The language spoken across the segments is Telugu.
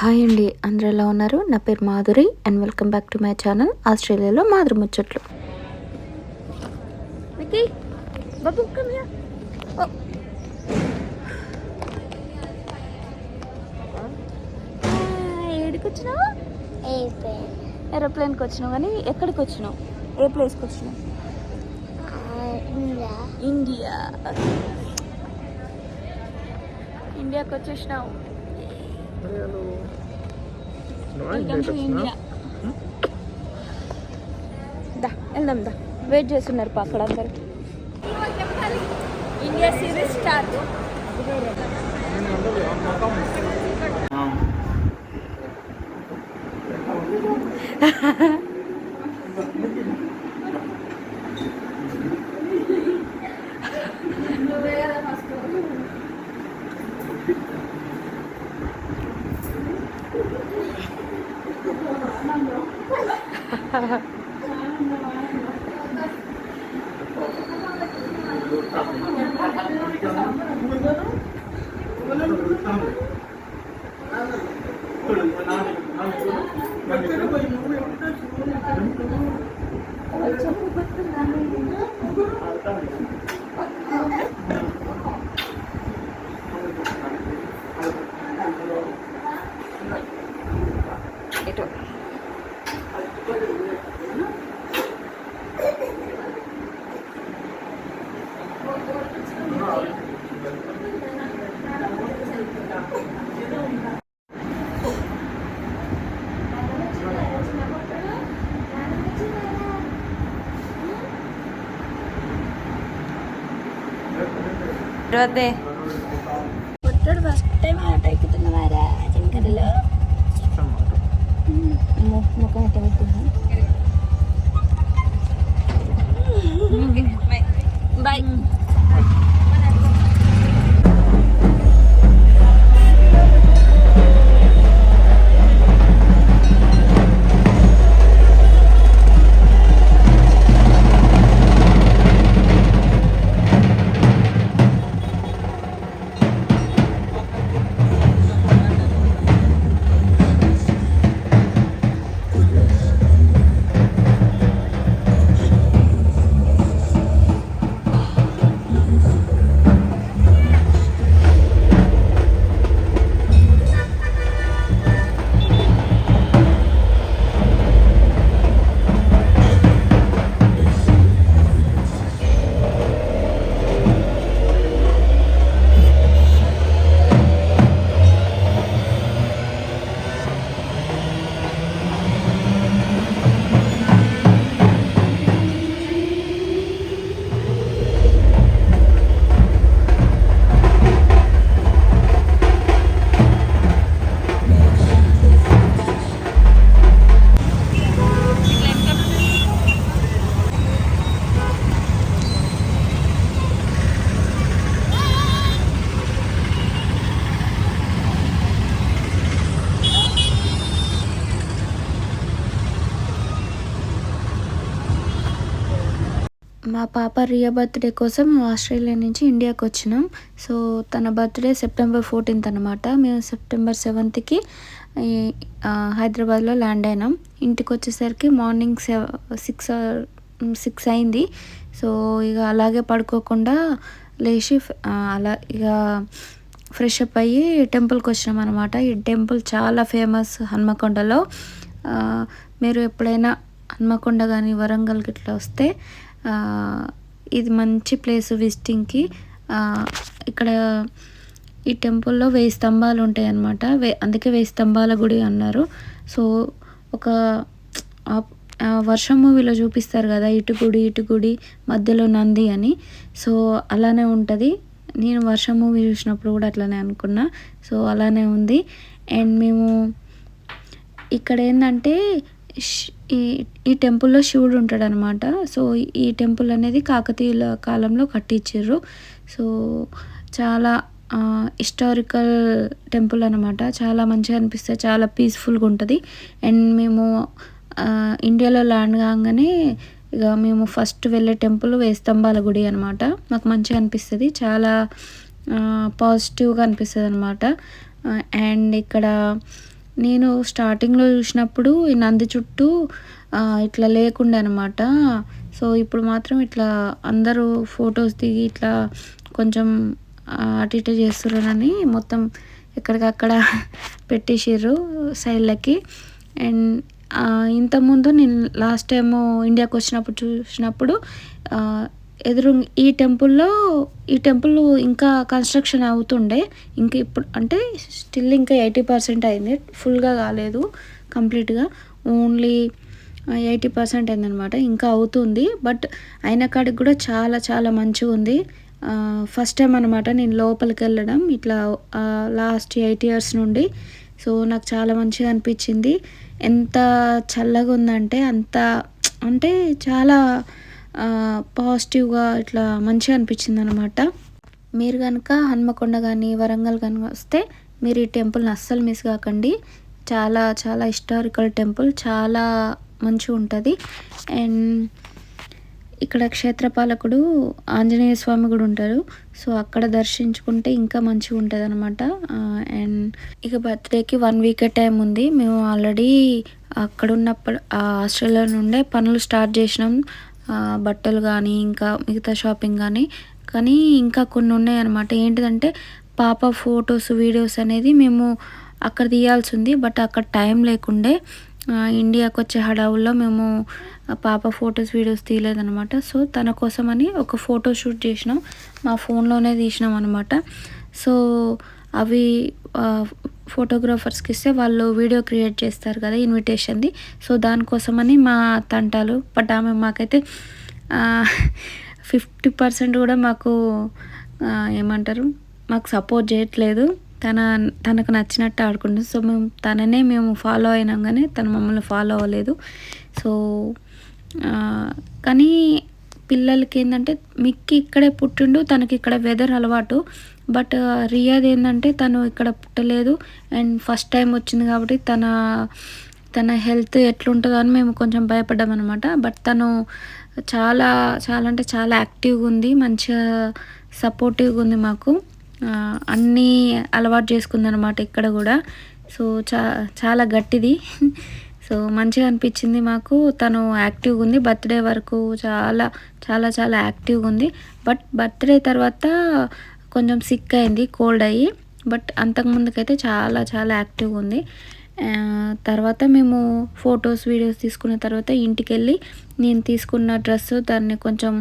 హాయ్ అండి అందరూ ఎలా ఉన్నారు? నా పేరు Madhuri and welcome back to my channel ఆస్ట్రేలియాలో మాధురి ముచ్చట్లు. ఏరోప్లేన్కి వచ్చినావు? కానీ ఎక్కడికి వచ్చినావు? ఏ ప్లేస్కి వచ్చినావు? ఇండియా ఇండియాకి వచ్చేసినావు. ఇండియా దా వెళ్దాం దా వెయిట్ చేస్తున్నారు పా అక్కడ అందరు ఇండియా సిరీస్ స్టార్ట్ 어, 전부 같은 나무. ఇరవద్దే పుట్టడు ఫస్ట్ టైం ఆట ఎక్కుతున్నవారా చిన్నకడలో మా పాప రియా బర్త్డే కోసం మేము ఆస్ట్రేలియా నుంచి ఇండియాకి వచ్చినాం. సో తన బర్త్డే సెప్టెంబర్ ఫోర్టీన్త్ అనమాట మేము సెప్టెంబర్ సెవెంత్కి హైదరాబాద్లో ల్యాండ్ అయినాం. ఇంటికి వచ్చేసరికి మార్నింగ్ సెవ సిక్స్ సిక్స్ అయింది. సో ఇక అలాగే పడుకోకుండా లేచి అలా ఇక ఫ్రెష్ అప్ అయ్యి టెంపుల్కి వచ్చినాం అనమాట ఈ టెంపుల్ చాలా ఫేమస్ హన్మకొండలో. మీరు ఎప్పుడైనా హన్మకొండ కానీ వరంగల్ గిట్లా వస్తే ఇది మంచి ప్లేస్ విజిటింగ్కి. ఇక్కడ ఈ టెంపుల్లో వెయ్యి స్తంభాలు ఉంటాయి అన్నమాట వే అందుకే వెయ్యి స్తంభాల గుడి అన్నారు. సో ఒక వర్షం మూవీలో చూపిస్తారు కదా ఇటు గుడి ఇటు గుడి మధ్యలో నంది అని. సో అలానే ఉంటుంది. నేను వర్షం మూవీ చూసినప్పుడు కూడా అట్లానే అనుకున్నా. సో అలానే ఉంది. అండ్ మేము ఇక్కడ ఏంటంటే ష్- ఈ ఈ టెంపుల్లో శివుడు ఉంటాడు అనమాట సో ఈ టెంపుల్ అనేది కాకతీయుల కాలంలో కట్టించారు సో చాలా హిస్టారికల్ టెంపుల్ అనమాట. చాలా మంచిగా అనిపిస్తుంది చాలా పీస్ఫుల్గా ఉంటుంది. అండ్ మేము ఇండియాలో ల్యాండ్ కాగానే ఇక మేము ఫస్ట్ వెళ్ళే టెంపుల్ వేస్తంబాల గుడి అనమాట. మాకు మంచిగా అనిపిస్తుంది. చాలా పాజిటివ్గా అనిపిస్తుంది అనమాట అండ్ ఇక్కడ నేను స్టార్టింగ్లో చూసినప్పుడు ఈ నంది చుట్టూ ఇట్లా లేకుండే అనమాట సో ఇప్పుడు మాత్రం ఇట్లా అందరూ ఫొటోస్ దిగి ఇట్లా కొంచెం అటు ఇటు చేస్తున్నారని మొత్తం ఎక్కడికక్కడ పెట్టేసిర్రు సైడ్లకి అండ్ ఇంతకుముందు నేను లాస్ట్ టైము ఇండియాకి వచ్చినప్పుడు చూసినప్పుడు ఎదురు ఈ టెంపుల్లో ఈ టెంపుల్ ఇంకా కన్స్ట్రక్షన్ అవుతుండే. ఇంకా ఇప్పుడు అంటే స్టిల్ ఇంకా ఎయిటీ పర్సెంట్ అయింది. ఫుల్గా కాలేదు కంప్లీట్గా. ఓన్లీ ఎయిటీ పర్సెంట్ అయిందనమాట ఇంకా అవుతుంది. బట్ అయిన కాడికి కూడా చాలా చాలా మంచిగా ఉంది. ఫస్ట్ టైం అనమాట నేను లోపలికి వెళ్ళడం. ఇట్లా లాస్ట్ ఎయిట్ ఇయర్స్ నుండి. సో నాకు చాలా మంచిగా అనిపించింది. ఎంత చల్లగా ఉందంటే అంత అంటే చాలా పాజిటివ్గా ఇట్లా మంచిగా అనిపించింది అనమాట మీరు కనుక హన్మకొండ కానీ వరంగల్ కానీ వస్తే మీరు ఈ టెంపుల్ని అస్సలు మిస్ కాకండి. చాలా చాలా హిస్టారికల్ టెంపుల్ చాలా మంచిగా ఉంటుంది. అండ్ ఇక్కడ క్షేత్రపాలకుడు ఆంజనేయ స్వామి కూడా ఉంటారు. సో అక్కడ దర్శించుకుంటే ఇంకా మంచిగా ఉంటుంది అనమాట అండ్ ఇక బర్త్డేకి వన్ వీక్ టైం ఉంది. మేము ఆల్రెడీ అక్కడ ఉన్నప్పుడు ఆ నుండే పనులు స్టార్ట్ చేసినాం. బట్టలు కానీ ఇంకా మిగతా షాపింగ్ కానీ కానీ ఇంకా కొన్ని ఉన్నాయన్నమాట. ఏంటిదంటే పాప ఫొటోస్ వీడియోస్ అనేది మేము అక్కడ తీయాల్సి ఉంది బట్ అక్కడ టైం లేకుండే ఇండియాకు ఇండియాకి వచ్చే హడావుల్లో మేము పాప ఫొటోస్ వీడియోస్ తీయలేదనమాట సో తన కోసమని ఒక ఫోటో షూట్ చేసినాం. మా ఫోన్లోనే తీసినాం అనమాట సో అవి ఫోటోగ్రాఫర్స్కి ఇస్తే వాళ్ళు వీడియో క్రియేట్ చేస్తారు కదా ఇన్విటేషన్ది సో దానికోసమని మా తంటాలు బట్ ఆమె మాకైతే ఫిఫ్టీ పర్సెంట్ కూడా మాకు ఏమంటారు మాకు సపోర్ట్ చేయట్లేదు. తన తనకు నచ్చినట్టు ఆడుకుంటుంది. సో మేము తననే మేము ఫాలో అయినాం కానీ తను మమ్మల్ని ఫాలో అవ్వలేదు. సో కానీ పిల్లలకి ఏంటంటే మిక్కి ఇక్కడే పుట్టిండు తనకి ఇక్కడ వెదర్ అలవాటు. బట్ రియాద్ ఏంటంటే తను ఇక్కడ పుట్టలేదు. అండ్ ఫస్ట్ టైం వచ్చింది కాబట్టి తన తన హెల్త్ ఎట్లుంటుందో అని మేము కొంచెం భయపడ్డాం అనమాట బట్ తను చాలా చాలా అంటే చాలా యాక్టివ్గా ఉంది మంచిగా సపోర్టివ్గా ఉంది మాకు. అన్నీ అలవాటు చేసుకుంది అనమాట ఇక్కడ కూడా. సో చా చాలా గట్టిది. సో మంచిగా అనిపించింది మాకు. తను యాక్టివ్గా ఉంది బర్త్డే వరకు చాలా చాలా చాలా యాక్టివ్గా ఉంది. బట్ బర్త్డే తర్వాత కొంచెం సిక్ అయింది కోల్డ్ అయ్యి బట్ అంతకుముందుకైతే చాలా చాలా యాక్టివ్గా ఉంది. తర్వాత మేము ఫొటోస్ వీడియోస్ తీసుకున్న తర్వాత ఇంటికి వెళ్ళి నేను తీసుకున్న డ్రెస్ దాన్ని కొంచెం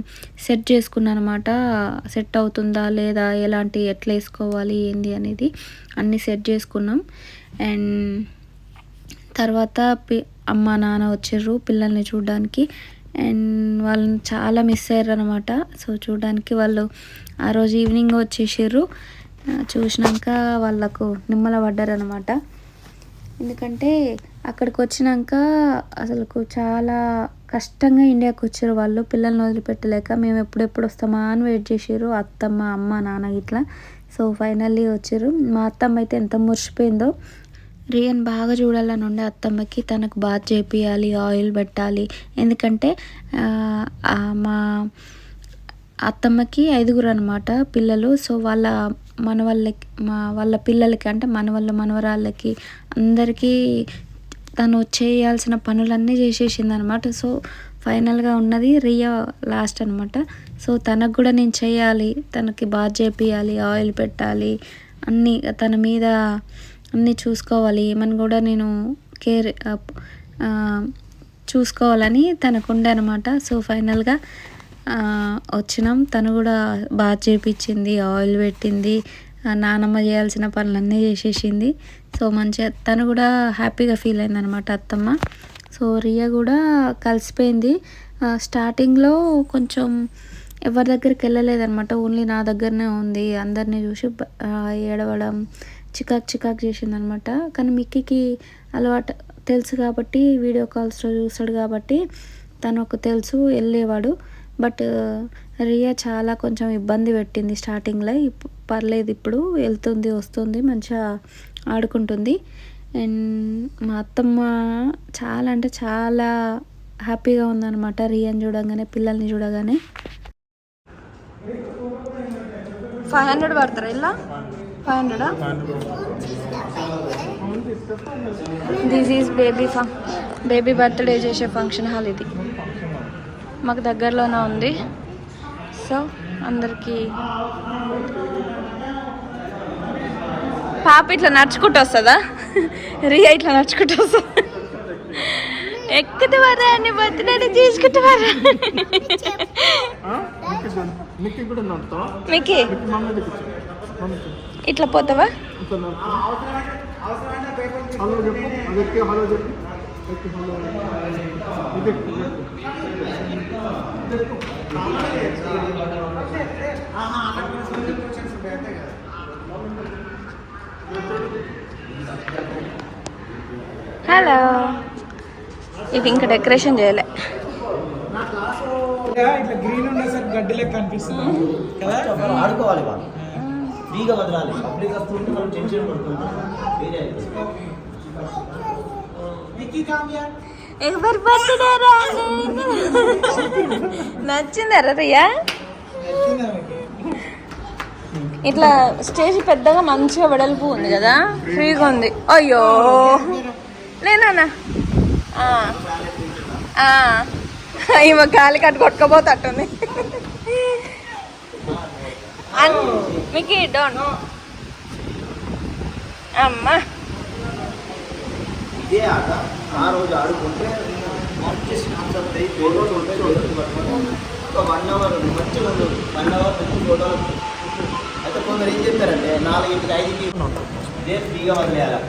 సెట్ చేసుకున్నాను అనమాట సెట్ అవుతుందా లేదా ఎలాంటి ఎట్లా వేసుకోవాలి ఏంది అనేది అన్నీ సెట్ చేసుకున్నాం. అండ్ తర్వాత పి అమ్మ నాన్న వచ్చారు పిల్లల్ని చూడడానికి. అండ్ వాళ్ళని చాలా మిస్ అయ్యారు అనమాట సో చూడడానికి వాళ్ళు ఆ రోజు ఈవినింగ్ వచ్చేసారు చూసినాక వాళ్ళకు నిమ్మల పడ్డారు అనమాట ఎందుకంటే అక్కడికి వచ్చినాక అసలు చాలా కష్టంగా ఇండియాకి వచ్చారు వాళ్ళు. పిల్లల్ని వదిలిపెట్టలేక మేము ఎప్పుడెప్పుడు వస్తామా అని వెయిట్ చేసారు అత్తమ్మ అమ్మ నాన్న ఇట్లా. సో ఫైనల్లీ వచ్చారు. మా అత్తమ్మ అయితే ఎంత మురిసిపోయిందో రియన్ బాగా చూడాలని ఉండే అత్తమ్మకి తనకు బాత్ చేపియాలి ఆయిల్ పెట్టాలి. ఎందుకంటే మా అత్తమ్మకి ఐదుగురు అనమాట పిల్లలు. సో వాళ్ళ మనవాళ్ళకి మా వాళ్ళ పిల్లలకి అంటే మనవాళ్ళ మనవరాళ్ళకి అందరికీ తను చేయాల్సిన పనులన్నీ చేసేసింది అనమాట సో ఫైనల్గా ఉన్నది రియా లాస్ట్ అనమాట సో తనకు కూడా నేను చేయాలి. తనకి బాగా చేపియాలి ఆయిల్ పెట్టాలి. అన్నీ తన మీద అన్నీ చూసుకోవాలి. ఏమని కూడా నేను కేర్ చూసుకోవాలని తనకుండే అనమాట సో ఫైనల్గా వచ్చినాం. తను కూడా బాగా చేపించింది ఆయిల్ పెట్టింది నానమ్మ చేయాల్సిన పనులన్నీ చేసేసింది. సో మంచిగా తను కూడా హ్యాపీగా ఫీల్ అయింది అనమాట అత్తమ్మ. సో రియా కూడా కలిసిపోయింది. స్టార్టింగ్లో కొంచెం ఎవరి దగ్గరికి వెళ్ళలేదనమాట ఓన్లీ నా దగ్గరనే ఉంది. అందరినీ చూసి ఏడవడం చికాక్ చికాక్ చేసింది అనమాట కానీ మిక్కీకి అలవాటు తెలుసు కాబట్టి వీడియో కాల్స్లో చూస్తాడు కాబట్టి తనకు తెలుసు వెళ్ళేవాడు. బట్ రియా చాలా కొంచెం ఇబ్బంది పెట్టింది స్టార్టింగ్లో. పర్లేదు ఇప్పుడు వెళ్తుంది వస్తుంది మంచిగా ఆడుకుంటుంది. అండ్ మా అత్తమ్మ చాలా అంటే చాలా హ్యాపీగా ఉందన్నమాట రియాని చూడగానే పిల్లల్ని చూడగానే. ఫైవ్ హండ్రెడ్ పడతారా ఇలా? Five హండ్రెడా? This is baby funk baby birthday చేసే ఫంక్షన్ హాల్ ఇది. మాకు దగ్గరలోనే ఉంది. సో అందరికీ పాప ఇట్లా నడుచుకుంటూ వస్తుందా? రియా ఇట్లా నడుచుకుంటూ వస్తుందా? ఎక్కదు వరా అని బర్త్డే చేసుకుంటూ వరా మిక్కి ఇట్లా పోతావా? హలో. ఇది ఇంకా డెకరేషన్ చేయలే. ఇట్లా గ్రీన్ సార్ గడ్డి లెక్క అనిపిస్తుంది కదా. ఆడుకోవాలి ఫ్రీగా వదలాలి పబ్లిక్ వస్తుంటే మనం టెన్షన్ వేరే ఎవరి బర్త్డే నచ్చిందా మీకు? ఇట్లా స్టేజ్ పెద్దగా మంచిగా వెడల్పు ఉంది కదా? ఫ్రీగా ఉంది. అయ్యో. లేనా ఈమె గాలి కట్టు అన్ మీకు డోన్. అమ్మా. ఇదే ఆట. ఆ రోజు ఆడుకుంటే మంచి స్నాప్స్ వస్తాయి ఫోటోలు ఉంటాయి ఒక వన్ అవర్ మంచిగా ఉండదు వన్ అవర్ మంచి ఫోటోలు అయితే కొందరు ఏం చెప్తారంటే నాలుగింటికి ఐదుకి ఇదే ఫ్రీగా వదిలేయాలి?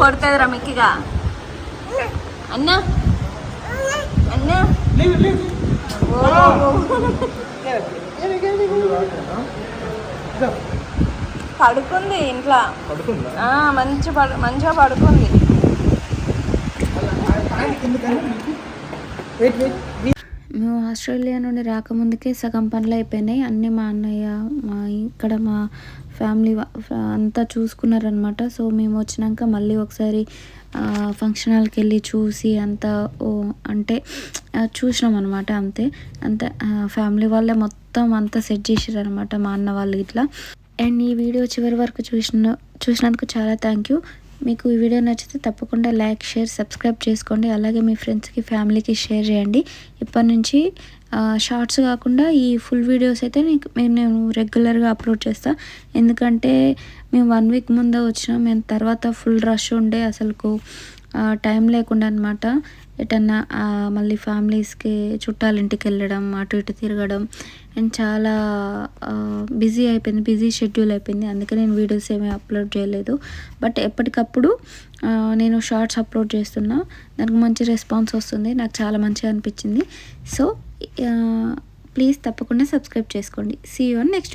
అనుకుంటా మిక్కిగా. అన్నా. అన్నా. పడుకుంది ఇంట్లో. మంచి మంచిగా పడుకుంది. మీకు. వెయిట్ వెయిట్ మేము ఆస్ట్రేలియా నుండి రాకముందుకే సగం పనులు అయిపోయినాయి. అన్నీ మా అన్నయ్య మా ఇక్కడ మా ఫ్యామిలీ వా- అంతా చూసుకున్నారనమాట సో మేము వచ్చినాక మళ్ళీ ఒకసారి ఫంక్షన్ హాల్కి వెళ్ళి చూసి అంతా ఓ అంటే చూసినాం అనమాట అంతే. అంతే ఫ్యామిలీ వాళ్ళే మొత్తం అంతా సెట్ చేసారు అనమాట మా అన్న వాళ్ళు ఇట్లా. అండ్ ఈ వీడియో చివరి వరకు చూసిన చూసినందుకు చాలా థ్యాంక్ యూ. మీకు ఈ వీడియో నచ్చితే తప్పకుండా లైక్ షేర్ సబ్స్క్రైబ్ చేసుకోండి. అలాగే మీ ఫ్రెండ్స్కి ఫ్యామిలీకి షేర్ చేయండి. ఇప్పటి నుంచి షార్ట్స్ కాకుండా ఈ ఫుల్ వీడియోస్ అయితే మేము నేను రెగ్యులర్గా అప్లోడ్ చేస్తా. ఎందుకంటే మేము వన్ వీక్ ముందే వచ్చినాం. మేము తర్వాత ఫుల్ రష్ ఉండే అసలుకు టైం లేకుండా అనమాట ఎటన్నా మళ్ళీ ఫ్యామిలీస్కి చుట్టాలింటికి వెళ్ళడం అటు ఇటు తిరగడం. అండ్ చాలా బిజీ అయిపోయింది బిజీ షెడ్యూల్ అయిపోయింది. అందుకే నేను వీడియోస్ ఏమీ అప్లోడ్ చేయలేదు. బట్ ఎప్పటికప్పుడు నేను షార్ట్స్ అప్లోడ్ చేస్తున్నా. దానికి మంచి రెస్పాన్స్ వస్తుంది. నాకు చాలా మంచిగా అనిపించింది. సో ప్లీజ్ తప్పకుండా సబ్స్క్రైబ్ చేసుకోండి. See you next